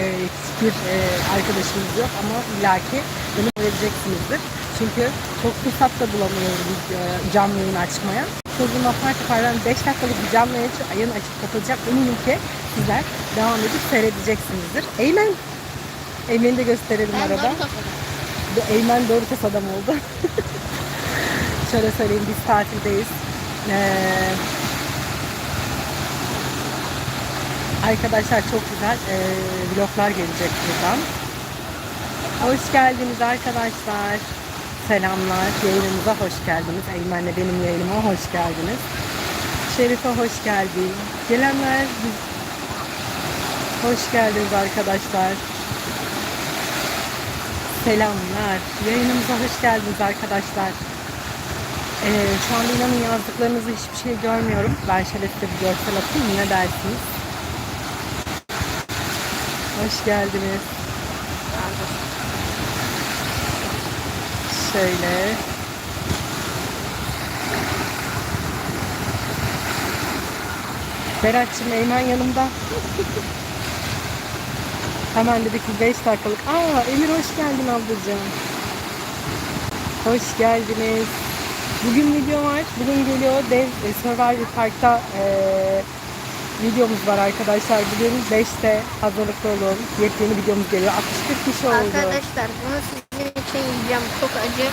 e, hiçbir e, arkadaşımız yok ama illaki bunu öğreneceksinizdir. Çünkü çok fırsat da bulamıyorum videoya, canlı yayın açmaya. Çocuğum apar topar ben 5 dakikalık bir canlı yayın açıp- kapatacak. Eminim ki sizler devam edip seyredeceksinizdir. Eymen! Eymen'i de gösterelim Ben arada. Eymen Doritos adam oldu. Şöyle söyleyeyim biz tatildeyiz. Ee, arkadaşlar çok güzel ee, vloglar gelecek buradan. Hoş geldiniz arkadaşlar. Selamlar. Yayınımıza hoş geldiniz. Eymen'le benim yayınıma hoş geldiniz. Şerife hoş geldin. Gelenler hoş geldiniz arkadaşlar. Selamlar. Yayınımıza hoş geldiniz arkadaşlar. Ee, şu anda inanın yazdıklarınızı hiçbir şey görmüyorum. Ben şöyle bir görsel atayım. Ne dersiniz? Hoş geldiniz. Şöyle. Berat'cığım Eymen yanımda. Hemen dedi ki 5 dakikalık. Aa Emir hoş geldin ablacığım. Hoş geldiniz. Bugün video var. Bugün geliyor Dev e, Survivor Park'ta e, videomuz var arkadaşlar. Bugün 5'te hazırlıklı olun. Yepyeni videomuz geliyor. 61 kişi oldu. Arkadaşlar bunu sizin için yiyeceğim. Çok acı.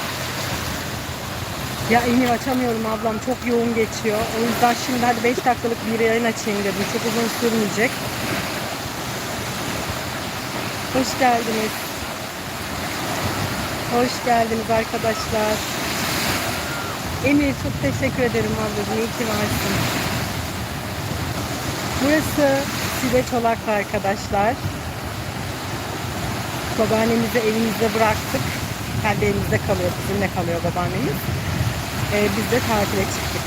Ya Emir açamıyorum ablam. Çok yoğun geçiyor. O yüzden şimdi hadi 5 dakikalık bir yayın açayım dedim. Çok uzun sürmeyecek. Hoş geldiniz. Hoş geldiniz arkadaşlar. Emir çok teşekkür ederim ablacığım. İyi ki varsın. Burası Side Çolak'ta arkadaşlar. Babaannemizi evimizde bıraktık. Kendi evimizde kalıyor. Bizimle kalıyor babaannemiz. Ee, biz de tatile çıktık.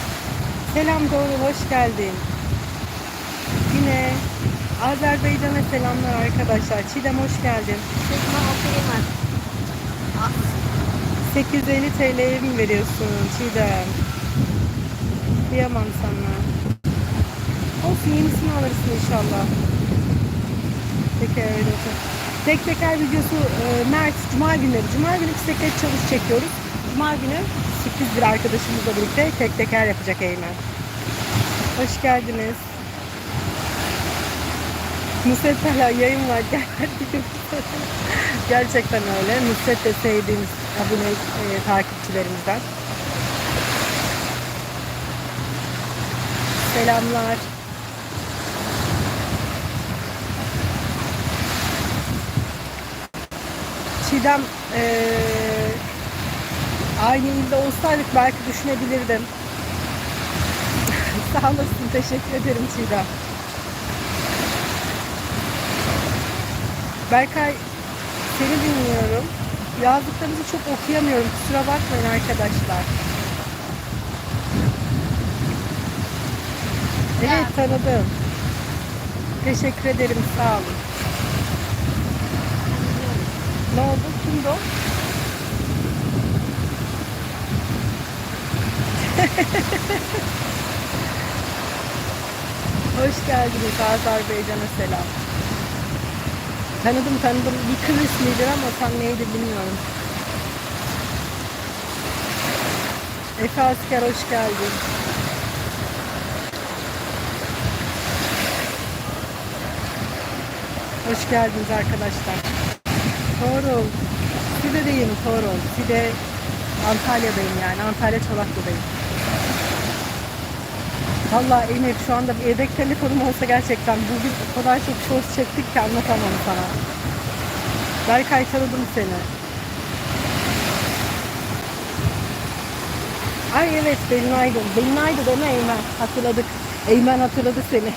Selam Doğru, hoş geldin. Yine Azerbaycan'a selamlar arkadaşlar. Çiğdem hoş geldin. Sigma oturayım ben. Ah. 850 TL'ye mi veriyorsun Çiğdem? Kıyamam sana. Olsun yenisini alırsın inşallah. Peki öyle. Tek teker videosu e, Mert Cuma günleri. Cuma günü bisiklet çalış çekiyoruz. Cuma günü sürpriz bir arkadaşımızla birlikte tek teker yapacak Eymen. Hoş geldiniz. Nusret hala yayın var. Gerçekten öyle. Nusret de sevdiğimiz abone e, takipçilerimizden. Selamlar. Çiğdem eee aynı ilde olsaydık belki düşünebilirdim. Sağ olasın. Teşekkür ederim Çiğdem. Berkay seni dinliyorum. Yazdıklarınızı çok okuyamıyorum. Kusura bakmayın arkadaşlar. Evet tanıdım. Teşekkür ederim. Sağ olun. Ne oldu? Kimdi o? Hoş geldiniz Azerbaycan'a selam. Tanıdım tanıdım. Bir kız ismidir ama tam neydi bilmiyorum. Efe Asker hoş geldin. Hoş geldiniz arkadaşlar. Torul. Side'deyim Torul. Side Antalya'dayım yani. Antalya Çolaklı'dayım. Valla Emir şu anda bir yedek telefonum olsa gerçekten bugün o kadar çok shorts çektik ki anlatamam sana. Berkay tanıdım seni. Ay evet Belinay'dı. Belinay'dı değil mi Eymen? Hatırladık. Eymen hatırladı seni.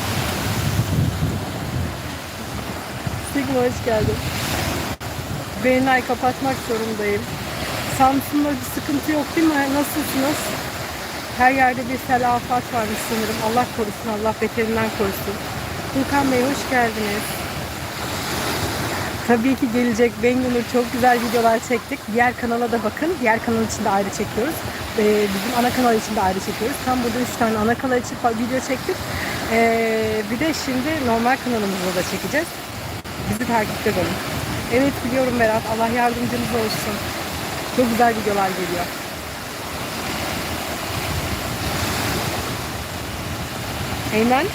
Sigma hoş geldin. Belinay kapatmak zorundayım. Samsun'da bir sıkıntı yok değil mi? Nasılsınız? Her yerde bir sel afat varmış sanırım. Allah korusun, Allah beterinden korusun. Furkan Bey hoş geldiniz. Tabii ki gelecek. Bengunur çok güzel videolar çektik. Diğer kanala da bakın. Diğer kanal için de ayrı çekiyoruz. Ee, bizim ana kanal için de ayrı çekiyoruz. Tam burada 3 tane ana kanal için video çektik. Ee, bir de şimdi normal kanalımızda da çekeceğiz. Bizi takipte kalın. Evet biliyorum Berat. Allah yardımcınız olsun. Çok güzel videolar geliyor. Eymen.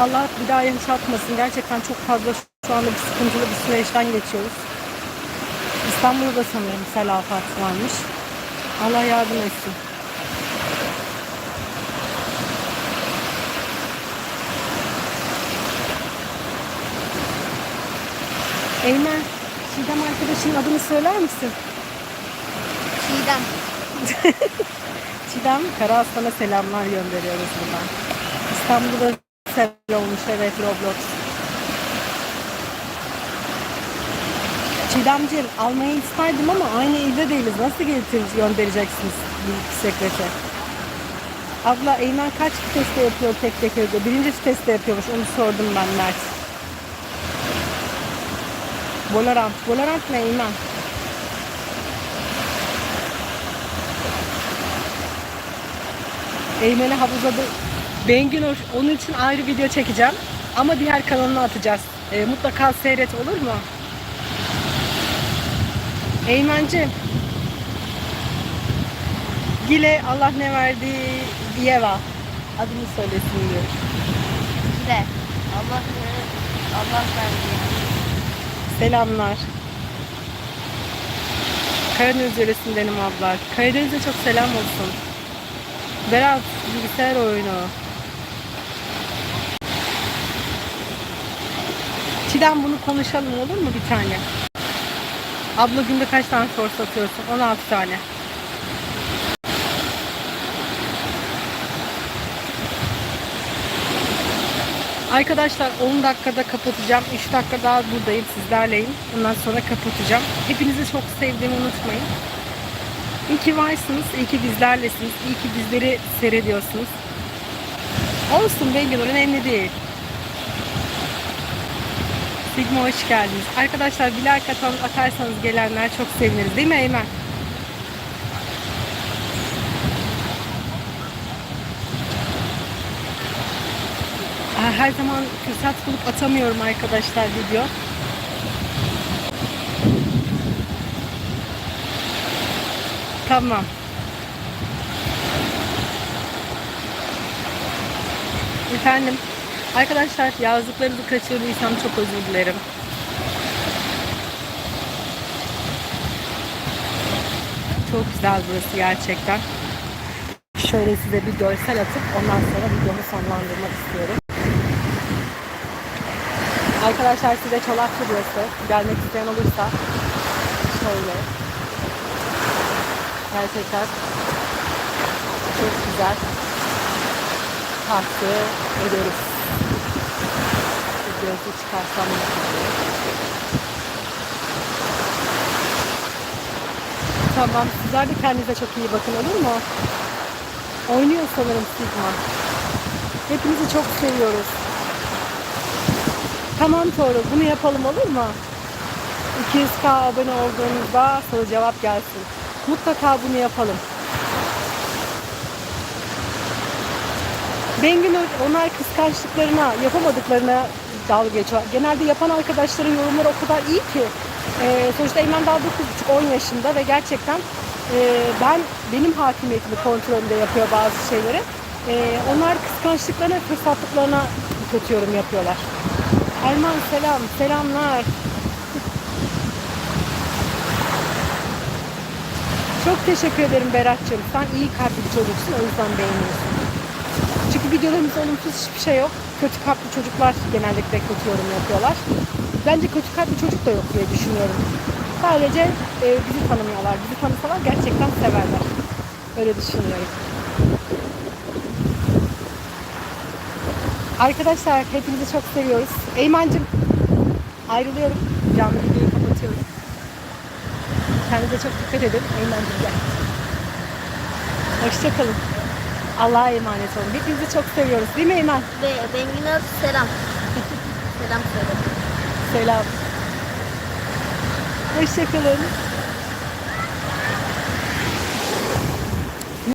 Allah bir daha yaşatmasın. Gerçekten çok fazla şu anda bir sıkıntılı bir süreçten geçiyoruz. İstanbul'da da sanırım sel afatı varmış. Allah yardım etsin. Eymen, Çiğdem arkadaşının adını söyler misin? Çiğdem. Çiğdem Karaaslan'a selamlar gönderiyoruz buradan. İstanbul'da sel olmuş evet Roblox. Çiğdemciğim almayı isterdim ama aynı ilde değiliz. Nasıl getir göndereceksiniz bisikleti? Abla Eymen kaç viteste yapıyor tek tek evde? Birinci viteste yapıyormuş onu sordum ben Mert. Volarant. Volarant ne Eymen? Eymen'e havuza da Bengünur onun için ayrı video çekeceğim. Ama diğer kanalına atacağız. Ee, mutlaka seyret olur mu? Eymen'cim. Gile Allah ne verdi Yeva. Adını söylesin diyor. De. Allah Allah verdi. Selamlar. Karadeniz yöresindenim abla. Karadeniz'e çok selam olsun. Berat bilgisayar oyunu. Çiğdem bunu konuşalım olur mu bir tane? Abla günde kaç tane soru satıyorsun? 16 tane. Arkadaşlar 10 dakikada kapatacağım. 3 dakika daha buradayım sizlerleyim. Ondan sonra kapatacağım. Hepinizi çok sevdiğimi unutmayın. İyi ki varsınız, iyi ki bizlerlesiniz, iyi ki bizleri seyrediyorsunuz. Olsun Bengül'ün önemli değil. Sigma hoş geldiniz. Arkadaşlar bir like atan- atarsanız gelenler çok seviniriz değil mi Eymen? Her zaman fırsat bulup atamıyorum arkadaşlar video. Tamam. Efendim. Arkadaşlar yazdıklarınızı kaçırdıysam çok özür dilerim. Çok güzel burası gerçekten. Şöyle size bir görsel atıp ondan sonra videomu sonlandırmak istiyorum. Arkadaşlar size Çolaklı burası. Gelmek isteyen olursa şöyle. Gerçekten çok güzel. Tavsiye ederiz. Bir gözlü çıkarsam. Tamam. Sizler de kendinize çok iyi bakın olur mu? Oynuyor sanırım Sigma. Hepinizi çok seviyoruz. Tamam Toru bunu yapalım olur mu? 200k abone olduğunuzda sana cevap gelsin. Mutlaka bunu yapalım. Bengül onlar kıskançlıklarına, yapamadıklarına dalga geçiyor. Genelde yapan arkadaşların yorumları o kadar iyi ki. Ee, sonuçta Eymen daha 9,5-10 yaşında ve gerçekten e, ben benim hakimiyetimi kontrolümde yapıyor bazı şeyleri. Ee, onlar kıskançlıklarına, fırsatlıklarına kötü yorum yapıyorlar. Erman selam, selamlar. Çok teşekkür ederim Berat'cığım. Sen iyi kalpli bir çocuksun o yüzden beğeniyorsun. Çünkü videolarımızda olumsuz hiçbir şey yok. Kötü kalpli çocuklar genellikle kötü yorum yapıyorlar. Bence kötü kalpli çocuk da yok diye düşünüyorum. Sadece e, bizi tanımıyorlar. Bizi tanısalar gerçekten severler. Öyle düşünüyorum. Arkadaşlar hepinizi çok seviyoruz. Eymen'cim ayrılıyorum. Canlı videoyu kapatıyorum. Kendinize çok dikkat edin. Eymen'cim gel. Hoşçakalın. Allah'a emanet olun. Hepinizi çok seviyoruz. Değil mi Eymen? Ve Bengin'e selam. selam söyle. Selam. Hoşçakalın.